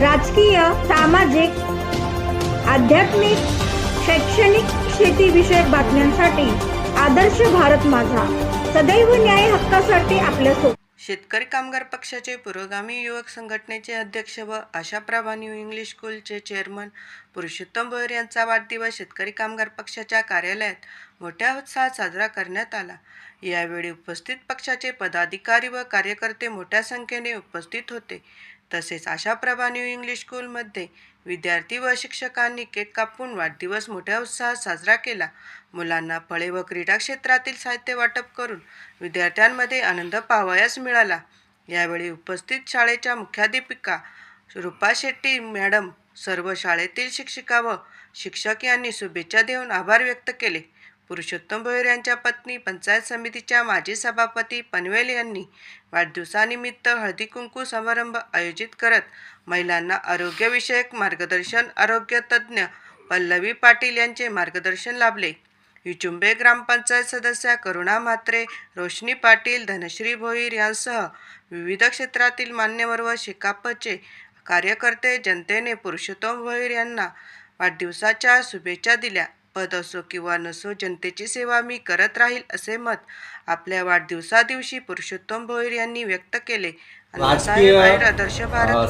राजकीय सामाजिक आध्यात्मिक शैक्षणिक शेतीविषयक बातम्यांसाठी आदर्श भारत माझा. सदैव न्याय हक्कासाठी आपल्यासोबत शेतकरी कामगार पक्षाचे पुरोगामी युवक संघटनेचे अध्यक्ष व आशाप्रभा न्यू इंग्लिश स्कूलचे चेअरमन पुरुषोत्तम भोयर यांचा वाढदिवस शेतकरी कामगार पक्षाच्या कार्यालयात मोठ्या उत्साहात साजरा करण्यात आला. यावेळी उपस्थित पक्षाचे पदाधिकारी व कार्यकर्ते मोठ्या संख्येने उपस्थित होते. तसेच आशाप्रभा न्यू इंग्लिश स्कूलमध्ये विद्यार्थी व शिक्षकांनी केक कापून वाढदिवस मोठ्या उत्साहात साजरा केला. मुलांना फळे व क्रीडा क्षेत्रातील साहित्य वाटप करून विद्यार्थ्यांमध्ये आनंद पाहावयास मिळाला. यावेळी उपस्थित शाळेच्या मुख्याध्यापिका रूपा शेट्टी मॅडम सर्व शाळेतील शिक्षिका व शिक्षक यांनी शुभेच्छा देऊन आभार व्यक्त केले. पुरुषोत्तम भोयर यांच्या पत्नी पंचायत समितीच्या माजी सभापती पनवेल यांनी वाढदिवसानिमित्त हळदी कुंकू समारंभ आयोजित करत महिलांना आरोग्यविषयक मार्गदर्शन आरोग्य तज्ज्ञ पल्लवी पाटील यांचे मार्गदर्शन लाभले. विचुंबे ग्रामपंचायत सदस्या करुणा म्हात्रे रोशनी पाटील धनश्री भोईर यांसह विविध क्षेत्रातील मान्यवर व शेकापचे कार्यकर्ते जनतेने पुरुषोत्तम भोईर यांना वाढदिवसाच्या शुभेच्छा दिल्या. पद असो किंवा नसो जनतेची सेवा मी करत राहील असे मत आपल्या वाढदिवसादिवशी पुरुषोत्तम भोईर यांनी व्यक्त केले.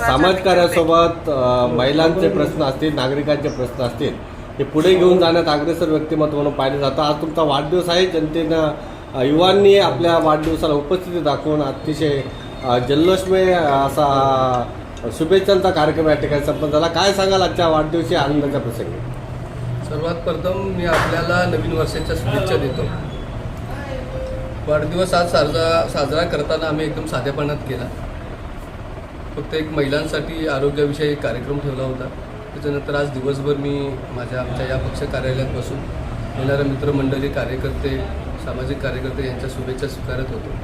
समाजकार्यासोबत महिलांचे प्रश्न असतील नागरिकांचे प्रश्न असतील हे पुढे घेऊन जाण्यात अग्रेसर व्यक्तिमत्व म्हणून पाहिलं जातं आज तुमचा वाढदिवस आहे जनतेनं युवांनी आपल्या वाढदिवसाला उपस्थिती दाखवून अतिशय जल्लोषमय असा शुभेच्छांचा कार्यक्रम या ठिकाणी संपन्न झाला. काय सांगाल आजच्या वाढदिवशी आनंदाच्या प्रसंगी? सर्वात प्रथम मी आपल्याला नवीन वर्षाच्या शुभेच्छा देतो. वाढदिवस आज साजरा साजरा करताना आम्ही एकदम साधेपणात केला. फक्त एक महिलांसाठी आरोग्याविषयी कार्यक्रम ठेवला होता. त्याच्यानंतर आज दिवसभर मी माझ्या आमच्या या पक्ष कार्यालयात बसून येणाऱ्या मित्रमंडळी कार्यकर्ते सामाजिक कार्यकर्ते यांच्या शुभेच्छा स्वीकारत होतो.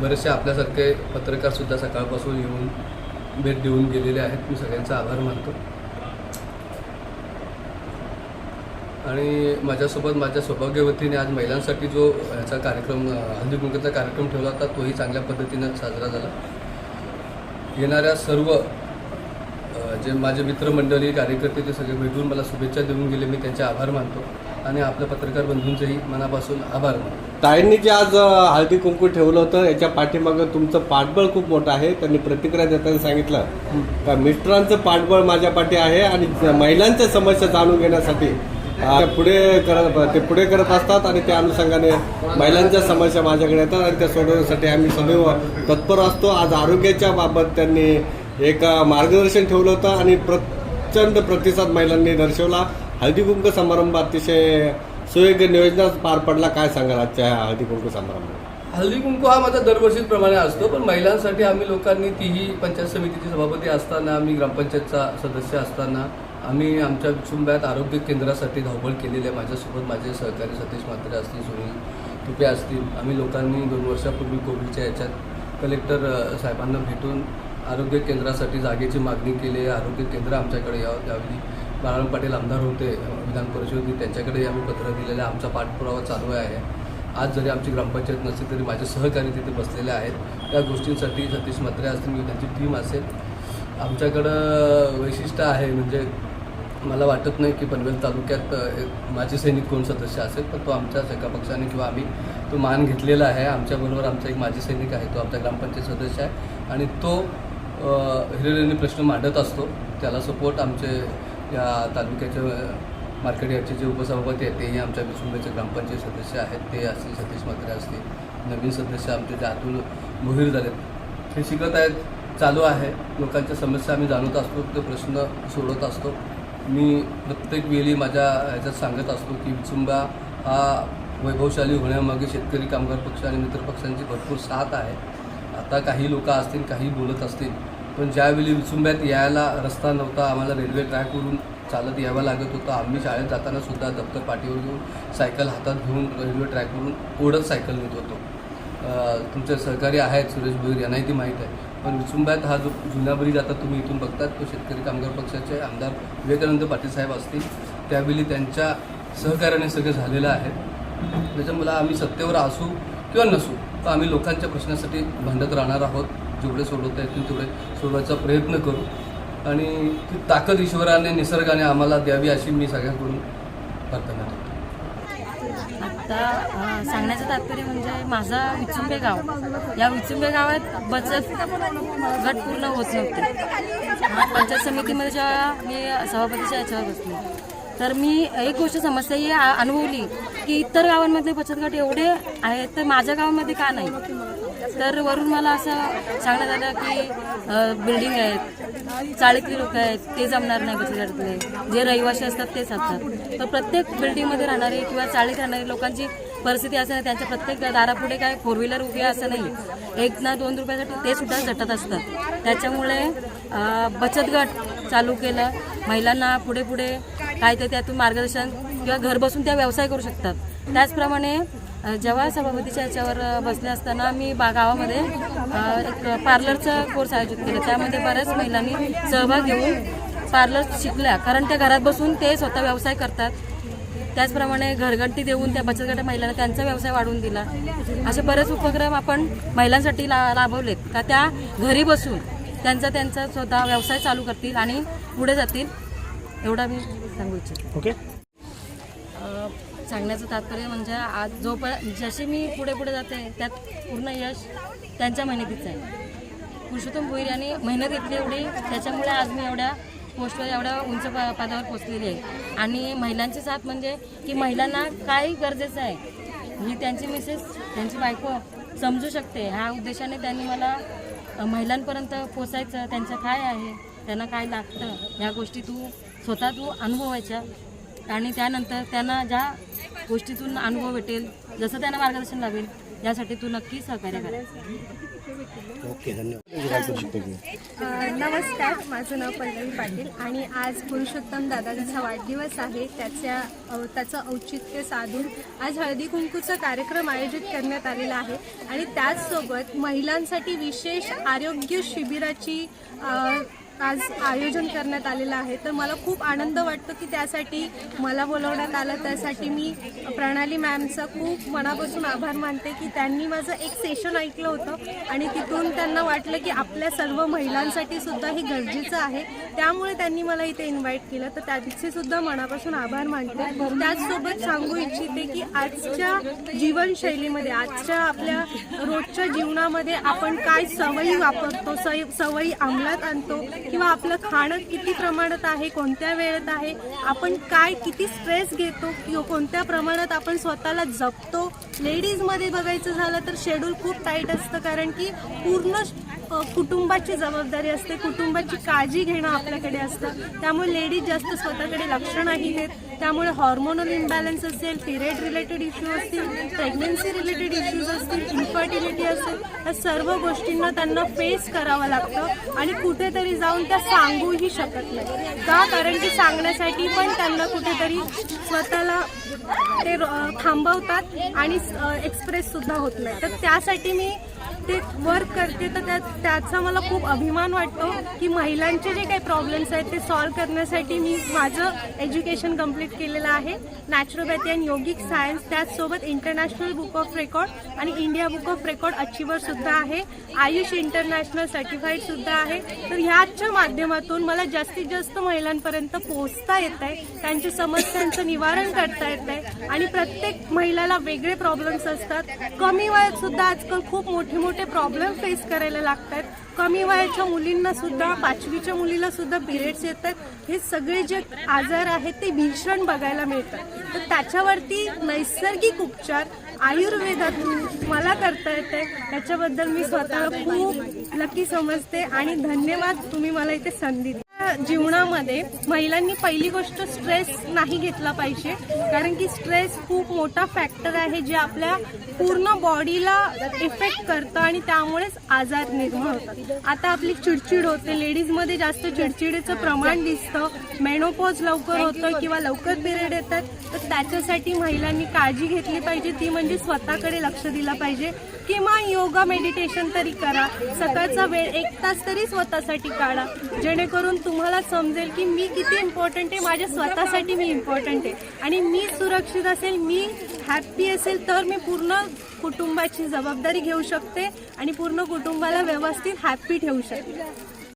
बरेचसे आपल्यासारखे पत्रकारसुद्धा सकाळपासून येऊन भेट देऊन गेलेले आहेत. मी सगळ्यांचा आभार मानतो. आणि माझ्यासोबत माझ्या सौभाग्यवतीने आज महिलांसाठी जो याचा कार्यक्रम अ, हळदी कुंकूचा कार्यक्रम ठेवला होता तोही चांगल्या पद्धतीनं साजरा झाला. येणाऱ्या सर्व जे माझे मित्रमंडळी कार्यकर्ते ते सगळे भेटून मला शुभेच्छा देऊन गेले. मी त्यांचे आभार मानतो आणि आपल्या पत्रकार बंधूंचेही मनापासून आभार मानतो. ताईंनी जे आज हळदी कुंकू ठेवलं होतं याच्या पाठीमागं तुमचं पाठबळ खूप मोठं आहे. त्यांनी प्रतिक्रिया देताना सांगितलं. का मिस्टरांचं पाठबळ माझ्या पाठी आहे आणि महिलांच्या समस्या जाणून घेण्यासाठी पुढे करत ते पुढे करत असतात आणि त्या अनुषंगाने महिलांच्या समस्या माझ्याकडे येतात आणि त्या सोडवण्यासाठी आम्ही सदैव तत्पर असतो. आज आरोग्याच्या बाबत त्यांनी एक मार्गदर्शन ठेवलं होतं आणि प्रचंड प्रतिसाद महिलांनी दर्शवला. हळदी कुंकू समारंभ अतिशय सुयोग्य नियोजनात पार पडला. काय सांगाल आजच्या हळदी कुंकू समारंभात? हल्दी कुंकू हा माझा दरवर्षीप्रमाणे असतो पण महिलांसाठी आम्ही लोकांनी तीही पंचायत समितीची सभापती असताना आम्ही ग्रामपंचायतचा सदस्य असताना आम्ही आमच्या कुटुंबात आरोग्य केंद्रासाठी धावपळ केलेली आहे. माझ्यासोबत माझे सहकारी सतीश म्हात्रे असतील सुनील तुपे असतील. आम्ही लोकांनी दोन वर्षापूर्वी कोविडच्या याच्यात कलेक्टर साहेबांना भेटून आरोग्य केंद्रासाठी जागेची मागणी केली आरोग्य केंद्र आमच्याकडे यावं त्यावेळी बाळाराम पाटील आमदार होते विधान परिषदेत त्यांच्याकडे आम्ही पत्र दिलेलं आहे. आमचा पाठपुरावा चालू आहे. आज जरी आमची ग्रामपंचायत नसली तरी माझे सहकारी तिथे बसलेले आहेत. त्या गोष्टींसाठी सतीश म्हात्रे असतील त्यांची टीम असेल. आमच्याकडं वैशिष्ट्य आहे म्हणजे मला वाटत नाही की पनवेल तालुक्यात एक माजी सैनिक कोण सदस्य असेल पण तो आमच्या एका पक्षाने किंवा आम्ही तो मान घेतलेला आहे. आमच्याबरोबर आमचा एक माजी सैनिक आहे तो आमचा ग्रामपंचायत सदस्य आहे. आणि तो हिरिरीने प्रश्न मांडत असतो. त्याला सपोर्ट आमचे या तालुक्याचे मार्केट याचे जे उपसभापती आहेत तेही आमच्या विसुंबेचे ग्रामपंचायत सदस्य आहेत. ते असतील सतीश मात्रे असतील नवीन सदस्य आमचे जे अतुल मोहीर झालेत. हे शिकत आहेत चालू आहे. लोकांच्या समस्या आम्ही जाणत असतो ते प्रश्न सोडवत असतो. मी प्रत्येक वेळी माझ्या ह्याच्यात सांगत असतो की विचुंबा हा वैभवशाली होण्यामागे शेतकरी कामगार पक्ष आणि मित्र पक्षांची भरपूर साथ आहे. आता काही लोक असतील काही बोलत असतील पण ज्यावेळी विचुंब्यात यायला रस्ता नव्हता आम्हाला रेल्वे ट्रॅकवरून चालत यावं लागत होतं आम्ही शाळेत जाताना सुद्धा दप्तर पाठीवर घेऊन सायकल हातात घेऊन रेल्वे ट्रॅकवरून ओढत सायकल नेत होतो. तुमचे सहकारी आहेत सुरेश भोईर यांनाही ती माहीत आहे. पण विचुंब्यात हा जो जुन्याभरी जाता तुम्ही इथून बघतात तो शेतकरी कामगार पक्षाचे आमदार विवेकानंद पाटील साहेब असतील. त्यावेळी त्यांच्या सहकार्याने सगळं झालेलं आहे. त्याच्यामुळे आम्ही सत्तेवर असू किंवा नसू तर आम्ही लोकांच्या प्रश्नासाठी भांडत राहणार आहोत. जेवढे सोडवता येतील तेवढे सोडवायचा प्रयत्न करू. आणि ती ताकद ईश्वराने निसर्गाने आम्हाला द्यावी अशी मी सगळ्यांकडून प्रार्थना करतो. आता सांगण्याचं तात्पर्य म्हणजे माझा विचुंबे गाव. या विचुंबे गावात बचत गट पूर्ण होत नव्हते. पंचायत समितीमध्ये जेव्हा मी सभापतीच्या याच्यावर बसले. तर मी एक गोष्ट समस्या ही आ- अनुभवली की इतर गावांमधले बचत गट एवढे आहेत तर माझ्या गावामध्ये का नाही? तर वरून मला असं सांगण्यात आलं की बिल्डिंग आहेत. चाळीतली लोक आहेत. ते जमणार नाही बचत जे रहिवासी असतात ते असतात तर प्रत्येक बिल्डिंगमध्ये राहणारे किंवा चाळीत राहणारी लोकांची परिस्थिती असं नाही. त्यांच्या प्रत्येक दारापुढे काय फोर व्हीलर उभी असं नाही. एक ना दोन रुपयासाठी ते सुद्धा झटत असतात. त्याच्यामुळे बचत गट चालू केलं. महिलांना पुढे पुढे काय ते त्यातून मार्गदर्शन किंवा घर बसून त्या व्यवसाय करू शकतात. त्याचप्रमाणे जेव्हा सभापतीच्या याच्यावर बसले असताना मी बा गावामध्ये एक पार्लरचा कोर्स आयोजित केला. त्यामध्ये बऱ्याच महिलांनी सहभाग घेऊन पार्लर शिकल्या. कारण त्या घरात बसून ते स्वतः व्यवसाय करतात. त्याचप्रमाणे घरगंटी देऊन त्या बचत गट महिलांना त्यांचा व्यवसाय वाढवून दिला. असे बरेच उपक्रम आपण महिलांसाठी ला राबवलेत का त्या घरी बसून त्यांचा त्यांचा स्वतः व्यवसाय चालू करतील आणि पुढे जातील एवढा मी सांगू इच्छितो. ओके. सांगण्याचं तात्पर्य म्हणजे आज जोपर्यंत जसे मी पुढे पुढे जाते त्यात पूर्ण यश त्यांच्या मेहनतीचं आहे. पुरुषोत्तम भोईर यांनी मेहनत घेतली एवढी त्याच्यामुळे आज मी एवढ्या पोस्टवर एवढ्या उंच प- पदावर पोचलेली आहे. आणि महिलांची साथ म्हणजे की महिलांना काय गरजेचं आहे ही त्यांची मिसेस त्यांची बायको समजू शकते. ह्या उद्देशाने त्यांनी मला महिलांपर्यंत पोचायचं त्यांचं काय आहे त्यांना काय लागतं ह्या गोष्टी तू स्वतः तू अनुभवायच्या. आणि त्यानंतर त्यांना ज्या गोष्टीतून अनुभव भेटेल जसं त्यांना मार्गदर्शन लावेल यासाठी तू नक्की सहकार्य करायचं ओके धन्यवाद. नमस्कार माझं नाव पल्लवी पाटील आणि आज पुरुषोत्तम दादाचा वाढदिवस आहे. त्याच्या त्याचं औचित्य साधून आज हळदी कुंकूचा कार्यक्रम आयोजित करण्यात आलेला आहे. आणि त्याचसोबत महिलांसाठी विशेष आरोग्य शिबिराची आज आयोजन करण्यात आलेलं आहे. तर मला खूप आनंद वाटतो की त्यासाठी मला बोलवण्यात आलं. त्यासाठी मी प्रणाली मॅमचा खूप मनापासून आभार मानते की त्यांनी माझं एक सेशन ऐकलं होतं आणि तिथून त्यांना वाटलं की आपल्या सर्व महिलांसाठी सुद्धा हे गरजेचं आहे. त्यामुळे त्यांनी मला इथे इन्व्हाइट केलं. तर त्यांचे सुद्धा मनापासून आभार मानते. त्याचसोबत सांगू इच्छिते की आजच्या जीवनशैलीमध्ये आजच्या आपल्या रोजच्या जीवनामध्ये आपण काय सवयी वापरतो सवयी अंमलात आणतो किंवा आपलं खाणं किती प्रमाणात आहे कोणत्या वेळेत आहे आपण काय किती स्ट्रेस घेतो किंवा कोणत्या प्रमाणात आपण स्वतःला जपतो. लेडीजमध्ये बघायचं झालं तर शेड्यूल खूप टाईट असतं कारण की पूर्ण कुटुंबाची जबाबदारी असते कुटुंबाची काळजी घेणं आपल्याकडे असतं. त्यामुळे लेडीज जास्त स्वतःकडे लक्ष नाही देत. त्यामुळे हॉर्मोनल इम्बॅलन्स असेल पिरियड रिलेटेड इश्यू असतील प्रेग्नन्सी रिलेटेड इश्यूज असतील इन्फर्टिलिटी असेल या सर्व गोष्टींना त्यांना फेस करावं लागतं आणि कुठेतरी जाऊन त्या सांगूही शकत नाही. का? कारण की सांगण्यासाठी पण त्यांना कुठेतरी स्वतःला ते थांबवतात आणि एक्सप्रेस सुद्धा होत नाही. तर त्यासाठी मी ते वर्क करते तर त्या त्याचा मला खूप अभिमान वाटतो की महिलांचे जे काही प्रॉब्लेम्स आहेत ते सॉल्व्ह करण्यासाठी मी माझं एज्युकेशन कंप्लीट केलेलं आहे. नॅचरोपॅथी अँड योगिक सायन्स त्याचसोबत इंटरनॅशनल बुक ऑफ रेकॉर्ड आणि India book of record achiever सुद्धा आहे. आयुष इंटरनॅशनल सर्टिफाईड सुद्धा आहे. तर ह्याच्या माध्यमातून मला जास्तीत जास्त महिलांपर्यंत पोहोचता येत आहे त्यांच्या समस्यांचं निवारण करता येत आहे आणि प्रत्येक महिलाला वेगळे प्रॉब्लेम्स असतात. कमी वयात सुद्धा आजकाल खूप मोठे मोठे प्रॉब्लेम फेस करायला लागतात कमी वयाच्या मुलींना सुद्धा पाचवीच्या मुलीला सुद्धा पिरियड्स येतात हे सगळे जे आजार आहेत ते भीषण बघायला मिळतात. तर त्याच्यावरती नैसर्गिक उपचार आयुर्वेदातून मला करता येते. त्याच्याबद्दल मी स्वतःला खूप लकी समजते आणि धन्यवाद तुम्ही मला इथे संधी दिली. जीवनामध्ये महिलांनी पहिली गोष्ट स्ट्रेस नाही घेतला पाहिजे. कारण की स्ट्रेस खूप मोठा फॅक्टर आहे जे आपल्या पूर्ण बॉडीला इफेक्ट करतं आणि त्यामुळेच आजार निर्माण होतात. आता आपली चिडचिड होते लेडीजमध्ये जास्त चिडचिडीचं प्रमाण दिसतं मेनोपॉज लवकर होतं किंवा लवकर पिरियड येतात तर त्याच्यासाठी महिलांनी काळजी घेतली पाहिजे ती म्हणजे स्वतःकडे लक्ष दिलं पाहिजे. किंवा योगा मेडिटेशन तरी करा. सकाळचा वेळ एक तास तरी स्वतःसाठी काढा. जेणेकरून तुम्हाला समजेल की मी किती इम्पॉर्टंट आहे माझ्या स्वतःसाठी मी इम्पॉर्टंट आहे. आणि मी सुरक्षित असेल मी हॅप्पी असेल तर मी पूर्ण कुटुंबाची जबाबदारी घेऊ शकते आणि पूर्ण कुटुंबाला व्यवस्थित हॅप्पी ठेवू शकते.